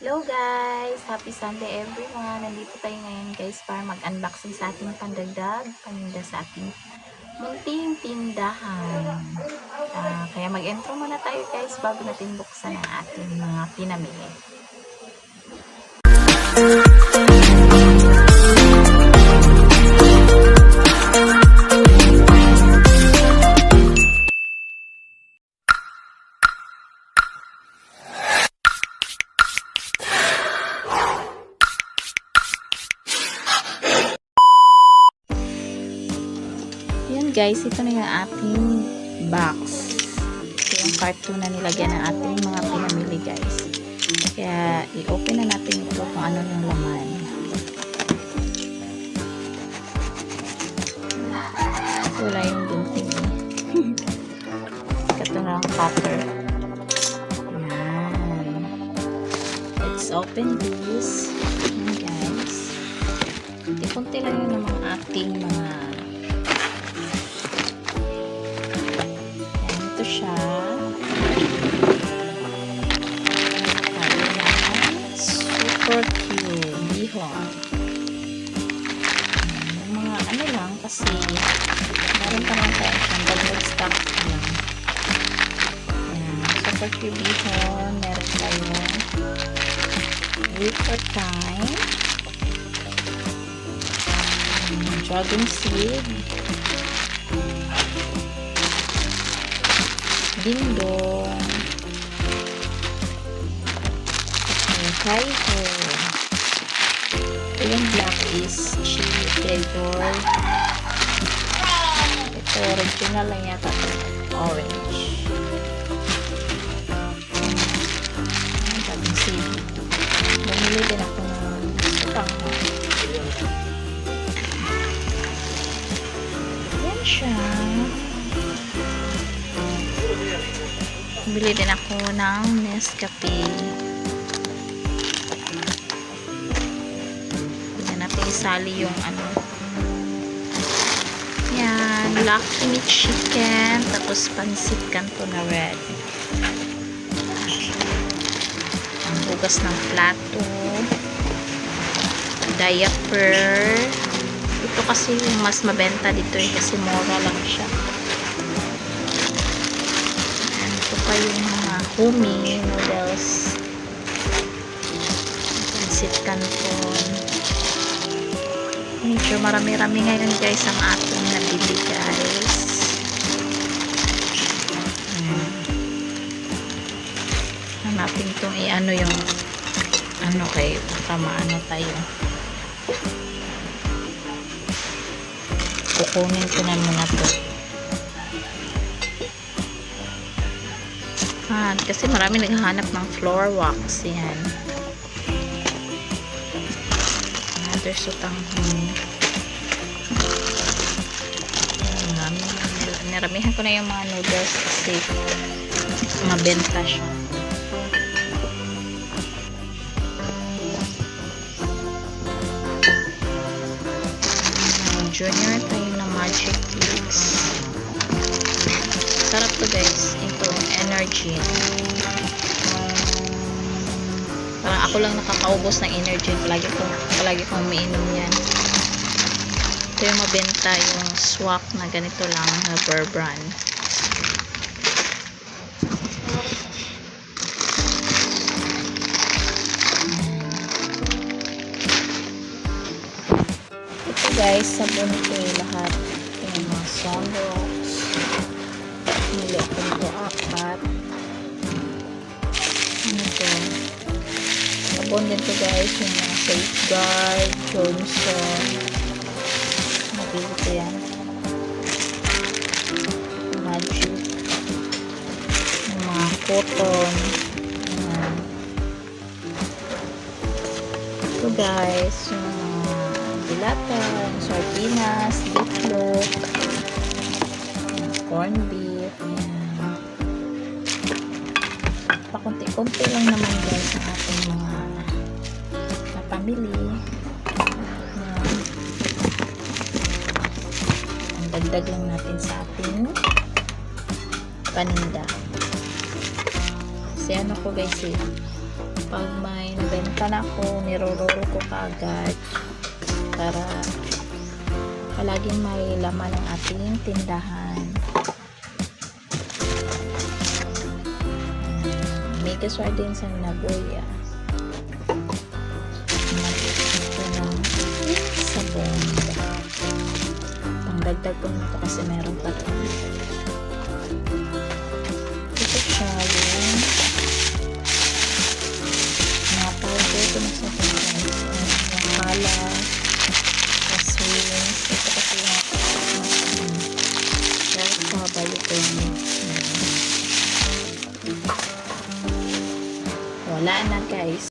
Hello guys! Happy Sunday everyone! Nandito tayo ngayon guys para mag-unboxing sa ating pandagdag paninda sa ating munting tindahan. Ah, kaya mag-intro muna tayo guys bago natin buksan ang ating mga pinamili. Guys, ito na yung ating box. Ito yung carton na nilagyan ng ating mga pinamili guys. Kaya i-open na natin ito kung ano yung laman. Wala yung gunting. Ito na ang cutter. Yan. Let's open this. Yan guys. Kunti-kunti lang yun ng ating mga kasi meron pa naman tayo siyang dagdag stock lang. Ayan, super cute bihon. Meron tayong wafer time. Dragon seed. dindong okay, kaiho ito yung black is chili flavor original lang yata orange ang daming sili bumili din ako ng sutang yan siya Bili din ako ng Nescafe. Tignan natin isali yung ano. Lucky meat chicken. Tapos pansit kanto na red. Ang bugas ng plato. Diaper. Ito kasi yung mas mabenta dito eh. Kasi mura lang siya. Ito pa yung mga humi noodles. Pansit canton. Medyo marami-rami ngayon guys ang ating nabili guys. Ayan. Hanapin itong i-ano yung ano kay baka maano tayo. Kukunin ko na muna to. Ah, kasi marami naghahanap ng floor wax. Yan. Sutang hmm. Marami. Naramihan ko na yung mga noodles kasi mabenta siya. Junior tayo na magic cakes. Sarap to guys. Ito, energy. Parang ako lang nakakaubos ng energy. Palagi ko, palagi kong umiinom yan. Ito yung mabenta yung swak na ganito lang na Burr brand. Ito guys, sabon ko yung lahat. Ito yung mga sunrocks. Nili ko apat. Ano to? Sabon din to guys. Yung mga safeguard, Johnson. Nabili ko yan. Magic. Yung mga cotton. Ayan. Ito guys, yung mga dilata, yung sardinas, yung corned beef, ayan. Pakunti-kunti lang naman guys ang ating Ayan. Ang dagdag lang natin sa ating paninda. Kasi ano ko guys eh, pag may nabenta benta na ko, nirororo ko kaagad para palaging may laman ang ating tindahan. Mega sardines ang nabuya. Ko nito kasi meron pa ito. Ito siya yung mga powder ko na sa guys. Yung kaswings. Ito kasi yung Kaya sabay ito Wala na guys.